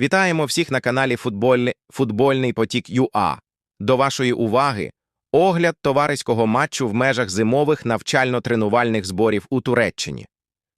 Вітаємо всіх на каналі Футбольний, Футбольний потік ЮА. До вашої уваги огляд товариського матчу в межах зимових навчально-тренувальних зборів у Туреччині.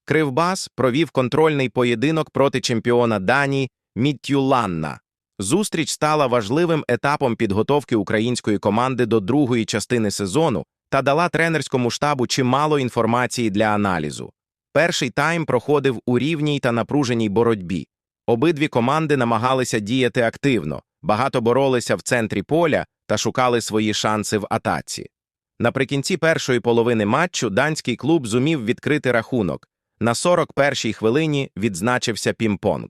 Кривбас провів контрольний поєдинок проти чемпіона Данії Міттюланна. Зустріч стала важливим етапом підготовки української команди до другої частини сезону та дала тренерському штабу чимало інформації для аналізу. Перший тайм проходив у рівній та напруженій боротьбі. Обидві команди намагалися діяти активно, багато боролися в центрі поля та шукали свої шанси в атаці. Наприкінці першої половини матчу данський клуб зумів відкрити рахунок. На 41-й хвилині відзначився пімпонг.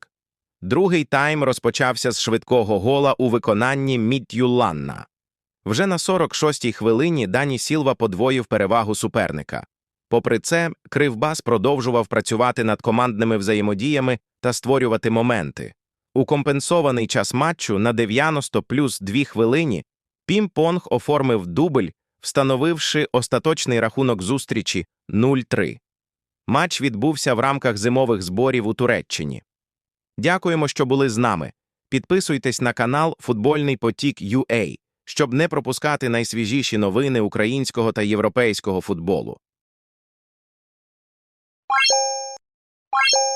Другий тайм розпочався з швидкого гола у виконанні Міттюланна. Вже на 46-й хвилині Дані Сілва подвоїв перевагу суперника. Попри це, Кривбас продовжував працювати над командними взаємодіями та створювати моменти. У компенсований час матчу на 90 плюс 2 хвилині Пім-Понг оформив дубль, встановивши остаточний рахунок зустрічі 0-3. Матч відбувся в рамках зимових зборів у Туреччині. Дякуємо, що були з нами. Підписуйтесь на канал Футбольний потік UA, щоб не пропускати найсвіжіші новини українського та європейського футболу. you